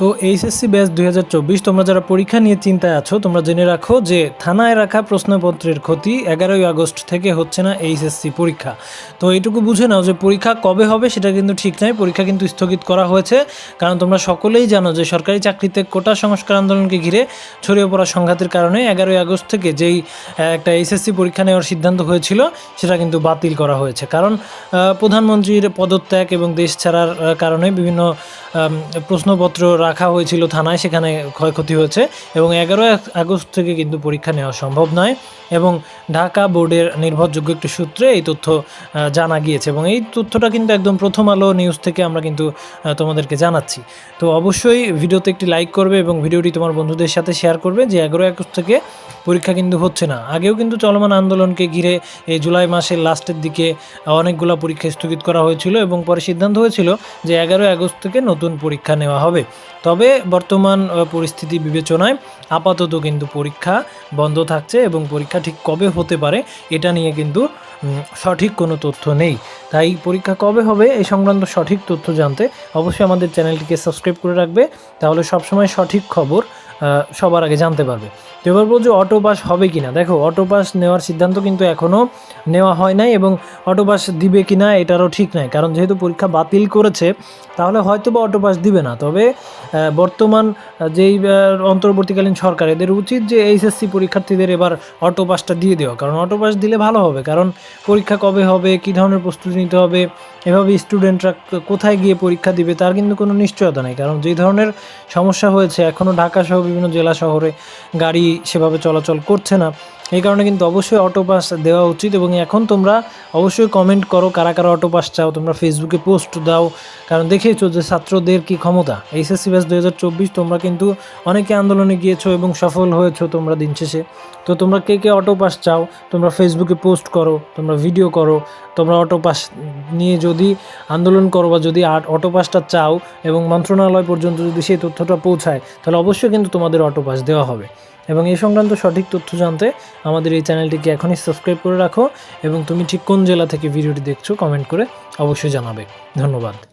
তো HSC batch দুই হাজার চব্বিশ, তোমরা যারা পরীক্ষা নিয়ে চিন্তায় আছো, তোমরা জেনে রাখো যে থানায় রাখা প্রশ্নপত্রের ক্ষতি এগারোই আগস্ট থেকে হচ্ছে না এইচএসসি পরীক্ষা। তো এইটুকু বুঝে নাও যে পরীক্ষা কবে হবে, সেটা কিন্তু ঠিক নয়। পরীক্ষা কিন্তু স্থগিত করা হয়েছে। কারণ তোমরা সকলেই জানো যে সরকারি চাকরিতে কোটা সংস্কার আন্দোলনকে ঘিরে ছড়িয়ে পড়া সংঘাতের কারণে এগারোই আগস্ট থেকে যেই একটা এইচএসসি পরীক্ষা নেওয়ার সিদ্ধান্ত হয়েছিল, সেটা কিন্তু বাতিল করা হয়েছে। কারণ প্রধানমন্ত্রীর পদত্যাগ এবং দেশ ছাড়ার কারণে বিভিন্ন প্রশ্নপত্র রাখা হয়েছিল থানায়, সেখানে ক্ষয়ক্ষতি হয়েছে এবং এগারোই আগস্ট থেকে কিন্তু পরীক্ষা নেওয়া সম্ভব নয় এবং ঢাকা বোর্ডের নির্ভরযোগ্য একটি সূত্রে এই তথ্য জানা গিয়েছে এবং এই তথ্যটা কিন্তু একদম প্রথম আলো নিউজ থেকে আমরা কিন্তু তোমাদেরকে জানাচ্ছি। তো অবশ্যই ভিডিওতে একটি লাইক করবে এবং ভিডিওটি তোমার বন্ধুদের সাথে শেয়ার করবে যে এগারোই আগস্ট থেকে পরীক্ষা কিন্তু হচ্ছে না। আগেও কিন্তু চলমান আন্দোলনকে ঘিরে এই জুলাই মাসের লাস্টের দিকে অনেকগুলো পরীক্ষা স্থগিত করা হয়েছিল এবং পরে সিদ্ধান্ত হয়েছিল যে এগারোই আগস্ট থেকে নতুন পরীক্ষা নেওয়া হবে। তবে বর্তমান পরিস্থিতি বিবেচনায় আপাতত কিন্তু পরীক্ষা বন্ধ থাকছে এবং পরীক্ষা ঠিক কবে হতে পারে এটা নিয়ে কিন্তু সঠিক কোনো তথ্য নেই। তাই পরীক্ষা কবে হবে এই সংক্রান্ত সঠিক তথ্য জানতে অবশ্যই আমাদের চ্যানেলটিকে সাবস্ক্রাইব করে রাখবে। তাহলে সবসময় সঠিক খবর সবার আগে জানতে পারবে। তো এবার বলছো অটো পাস হবে কি না দেখো, অটো পাস নেওয়ার সিদ্ধান্ত কিন্তু এখনও নেওয়া হয় নাই এবং অটো পাস দিবে কি না এটারও ঠিক নাই। কারণ যেহেতু পরীক্ষা বাতিল করেছে, তাহলে হয়তো বা অটো পাস দিবে না। তবে বর্তমান যেই অন্তর্বর্তীকালীন সরকার, এদের উচিত যে এইচএসসি পরীক্ষার্থীদের এবার অটো পাসটা দিয়ে দেওয়া। কারণ অটো পাস দিলে ভালো হবে। কারণ পরীক্ষা কবে হবে, কী ধরনের প্রস্তুতি নিতে হবে, এভাবে স্টুডেন্টরা কোথায় গিয়ে পরীক্ষা দিবে, তার কিন্তু কোনো নিশ্চয়তা নেই। কারণ যেই ধরনের সমস্যা হয়েছে এখনও ঢাকা সহ বিভিন্ন জেলা শহরে গাড়ি সেভাবে চলাচল করছে না। এই কারণে কিন্তু অবশ্যই অটো পাস দেওয়া উচিত এবং এখন তোমরা অবশ্যই কমেন্ট করো, কারা কারা অটো পাস চাও, তোমরা ফেসবুকে পোস্ট দাও, কারণ দেখেইছো যে ছাত্রদের কি ক্ষমতা। এইচএসসি ব্যাস দু হাজার চব্বিশ তোমরা কিন্তু অনেকে আন্দোলনে গিয়েছো এবং সফল হয়েছো তোমরা দিন শেষে। তো তোমরা কে কে অটো পাস চাও, তোমরা ফেসবুকে পোস্ট করো, তোমরা ভিডিও করো, তোমরা অটো পাস নিয়ে যদি আন্দোলন করো বা যদি অটোপাসটা অটো পাসটা চাও এবং মন্ত্রণালয় পর্যন্ত যদি সেই তথ্যটা পৌঁছায়, তাহলে অবশ্যই কিন্তু তোমাদের অটোপাস দেওয়া হবে। এবং এই সংক্রান্ত সঠিক তথ্য জানতে আমাদের এই চ্যানেলটিকে এখনই সাবস্ক্রাইব করে রাখো এবং তুমি ঠিক কোন জেলা থেকে ভিডিওটি দেখছ কমেন্ট করে অবশ্যই জানাবে। ধন্যবাদ।